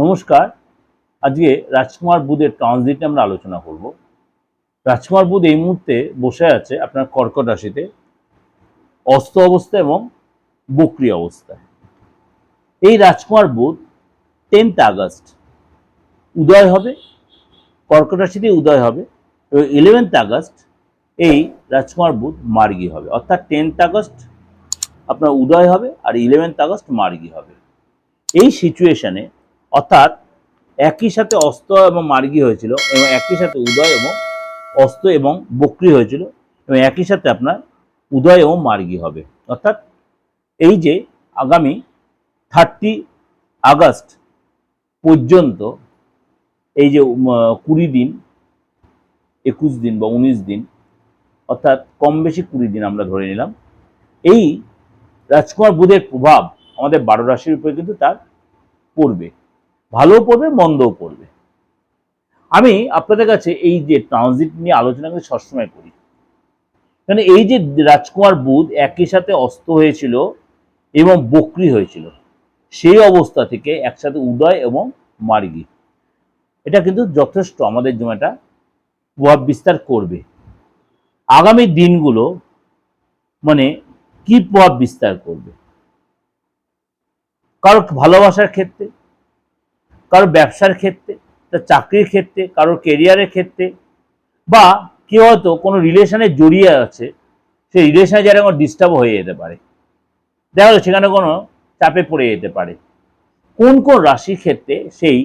নমস্কার। আজকে রাজকুমার বুধের ট্রানজিট আমরা আলোচনা করব। রাজকুমার বুধ এই মুহূর্তে বসে আছে আপনার কর্কট রাশিতে, অস্ত অবস্থা এবং বক্রি অবস্থায়। এই রাজকুমার বুধ টেন্থ আগস্ট, উদয় হবে, কর্কট রাশিতে উদয় হবে এবং ইলেভেন্থ আগস্ট এই রাজকুমার বুধ মার্গী হবে। অর্থাৎ টেন্থ আগস্ট আপনার উদয় হবে আর ইলেভেন্থ আগস্ট মার্গী হবে। এই সিচুয়েশনে অর্থাৎ একই সাথে অস্ত এবং মার্গী হয়েছিল এবং একই সাথে উদয় এবং অস্ত এবং বক্রি হয়েছিল এবং একই সাথে আপনার উদয় এবং মার্গী হবে। অর্থাৎ এই যে আগামী থার্টি আগস্ট পর্যন্ত এই যে কুড়ি দিন, একুশ দিন বা উনিশ দিন, অর্থাৎ কম বেশি কুড়ি দিন আমরা ধরে নিলাম, এই রাজকুমার বুধের প্রভাব আমাদের বারো রাশির উপরে কিন্তু তার পড়বে। ভালোও পড়বে, মন্দও পড়বে। আমি আপনাদের কাছে এই যে ট্রানজিট নিয়ে আলোচনা কিন্তু সবসময় করি। কারণ এই যে রাজকুমার বুধ একই সাথে অস্ত হয়েছিল এবং বক্রি হয়েছিল, সেই অবস্থা থেকে একসাথে উদয় এবং মার্গী। এটা কিন্তু যথেষ্ট আমাদের জন্য একটা প্রভাব বিস্তার করবে। আগামী দিনগুলো মানে কি প্রভাব বিস্তার করবে? কারও ভালোবাসার ক্ষেত্রে কারও ব্যবসার ক্ষেত্রে, তার চাকরির ক্ষেত্রে, কারও কেরিয়ারের ক্ষেত্রে, বা কেউ হয়তো কোনো রিলেশনে জড়িয়ে আছে, সেই রিলেশনে যারা কোনো ডিস্টার্ব হয়ে যেতে পারে। দেখা গেলো সেখানে কোনো চাপে পড়ে যেতে পারে। কোন কোন রাশির ক্ষেত্রে সেই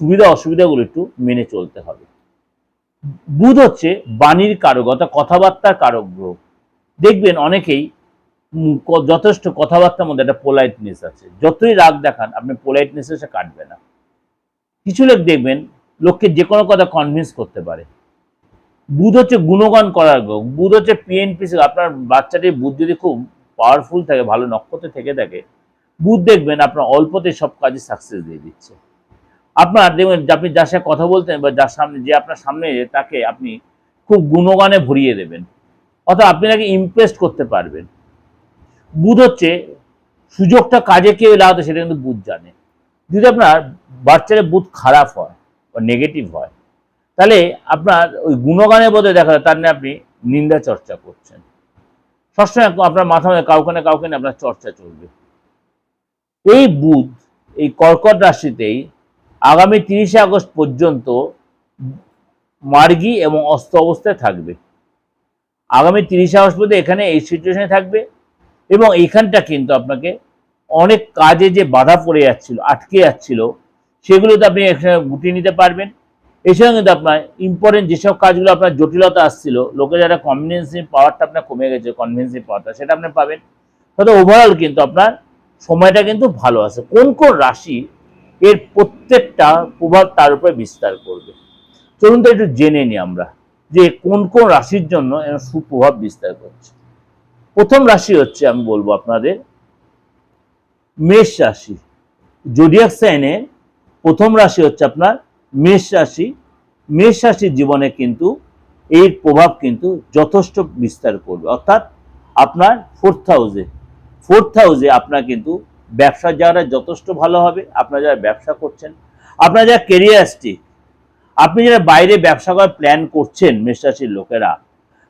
সুবিধা অসুবিধাগুলো একটু মেনে চলতে হবে। বুধ হচ্ছে বাণীর কারক, অর্থাৎ কথাবার্তার কারক গ্রহ। দেখবেন অনেকেই যথেষ্ট কথাবার্তার মধ্যে একটা পোলাইটনেস আছে। যতই রাগ দেখান, আপনি পোলাইটনেসে সে কাটবে না। কিছু লোক দেখবেন, লোককে যে কোনো কথা কনভিন্স করতে পারে। বুধ হচ্ছে গুণগান করার গ্রহ, বুধ হচ্ছে পিএনপিসি আপনার বাচ্চাটির বুধ যদি খুব পাওয়ারফুল থাকে, ভালো নক্ষত্রে থেকে থাকে, বুধ দেখবেন আপনার অল্পতে সব কাজে সাকসেস দিয়ে দিচ্ছে। আপনার দেখবেন আপনি যার সাথে কথা বলতেন বা যার সামনে, যে আপনার সামনে তাকে আপনি খুব গুণগানে ভরিয়ে দেবেন। অর্থাৎ আপনি তাকে ইমপ্রেস করতে পারবেন। বুধ হচ্ছে সুযোগটা কাজে কেউ লাগাতে সেটা কিন্তু বুধ জানে। যদি আপনার বাচ্চার বুধ খারাপ হয় বা নেগেটিভ হয়। তাহলে আপনার ওই গুণগানের বদলে দেখা যায়, তার নিয়ে আপনি নিন্দা চর্চা করছেন। সবসময় আপনার মাথা মধ্যে কাউকে না কাউকে না আপনার চর্চা চলবে। এই বুধ, এই কর্কট রাশিতেই আগামী তিরিশে আগস্ট পর্যন্ত মার্গী এবং অস্ত অবস্থায় থাকবে। আগামী তিরিশে আগস্ট পর্যন্ত এখানে এই সিচুয়েশনে থাকবে এবং এইখানটা কিন্তু আপনাকে অনেক কাজে যে বাধা পড়ে যাচ্ছিল, আটকে যাচ্ছিল সেগুলোতে আপনি এখানে গুটিয়ে নিতে পারবেন। এছাড়া কিন্তু আপনার ইম্পর্টেন্ট যেসব কাজগুলো আপনার জটিলতা আসছিল লোকে যারা কনভিনেন্সিং পাওয়ারটা আপনার কমে গেছে কনভিনেন্সিং পাওয়ারটা সেটা আপনি পাবেন। তবে ওভারঅল কিন্তু আপনার সময়টা কিন্তু ভালো আছে। কোন কোন রাশি এর প্রত্যেকটা প্রভাব তার উপরে বিস্তার করবে? চলুন তো একটু জেনে নিই আমরা যে কোন কোন রাশির জন্য এর সুপ্রভাব বিস্তার করছে। প্রথম রাশি হচ্ছে, আমি বলব আপনাদের, মেষ রাশি। জোডিয়াক সাইনের প্রথম রাশি হচ্ছে আপনার মেষ রাশি। মেষ রাশির জীবনে কিন্তু এর প্রভাব কিন্তু যথেষ্ট বিস্তার করবে। অর্থাৎ আপনার ফোর্থ হাউসে ফোর্থ হাউসে আপনার কিন্তু ব্যবসার জায়গাটা যথেষ্ট ভালো হবে, আপনারা যারা ব্যবসা করছেন, আপনার যারা কেরিয়ারটি আপনি যারা বাইরে ব্যবসা করার প্ল্যান করছেন মেষ রাশির লোকেরা,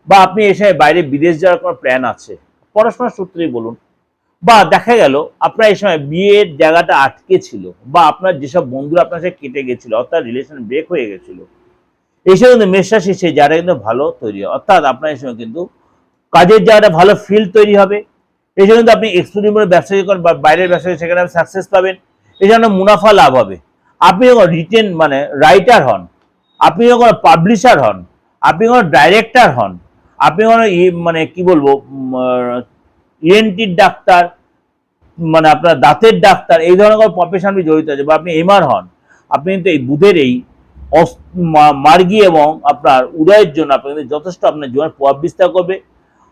বা আপনি এসে বাইরে বিদেশ যাওয়ার কোনো প্ল্যান আছে, পড়াশোনার সূত্রেই বলুন। বা দেখা গেল আপনার এই সময় বিয়ের জায়গাটা আটকে ছিল বা আপনার যেসব বন্ধুরা আপনার সাথে কেটে গেছিল, অর্থাৎ রিলেশন ব্রেক হয়ে গেছিল, এই সময় কিন্তু মেষ রাশি সেই জায়গাটা কিন্তু ভালো তৈরি হয়। অর্থাৎ আপনার এই সময় কিন্তু কাজের জায়গাটা ভালো ফিল্ড তৈরি হবে। এই জন্য আপনি এক্সক্লুসিভ ব্যবসা করেন বা বাইরের ব্যবসা সেখানে আপনি সাকসেস পাবেন। এই জন্য মুনাফা লাভ হবে। আপনি যখন রিটেন মানে রাইটার হন, আপনি যখন পাবলিশার হন, আপনি যখন ডাইরেক্টর হন, আপনি যখন মানে কি বলব ইএনটির ডাক্তার মানে আপনার দাঁতের ডাক্তার, এই ধরনের কোনো প্রফেশন জড়িত আছে বা আপনি এমআর হন, আপনি কিন্তু এই বুধের এই মার্গী এবং আপনার উদয়ের জন্য আপনি কিন্তু যথেষ্ট আপনার জীবনের প্রভাব বিস্তার করবে।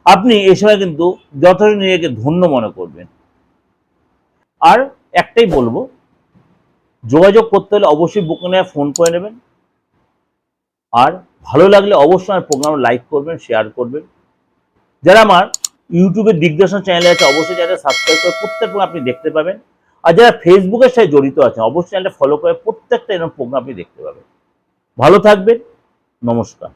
আপনি এই সময় কিন্তু যথেষ্ট নিজেকে ধন্য মনে করবেন। আর একটাই বলব, যোগাযোগ করতে হলে অবশ্যই বুকে নেওয়া ফোন করে নেবেন। আর ভালো লাগলে অবশ্যই আমার প্রোগ্রাম লাইক করবেন শেয়ার করবেন। যারা আমার ইউটিউবের দিগদর্শন চ্যানেলে আছে, অবশ্যই যারা সাবস্ক্রাইব করে প্রত্যেকটা আপনি দেখতে পাবেন। আর যারা ফেসবুকের সাথে জড়িত আছেন, অবশ্যই চ্যানেলটা ফলো করে প্রত্যেকটা এরকম প্রোগ্রাম আপনি দেখতে পাবেন। ভালো থাকবেন, নমস্কার।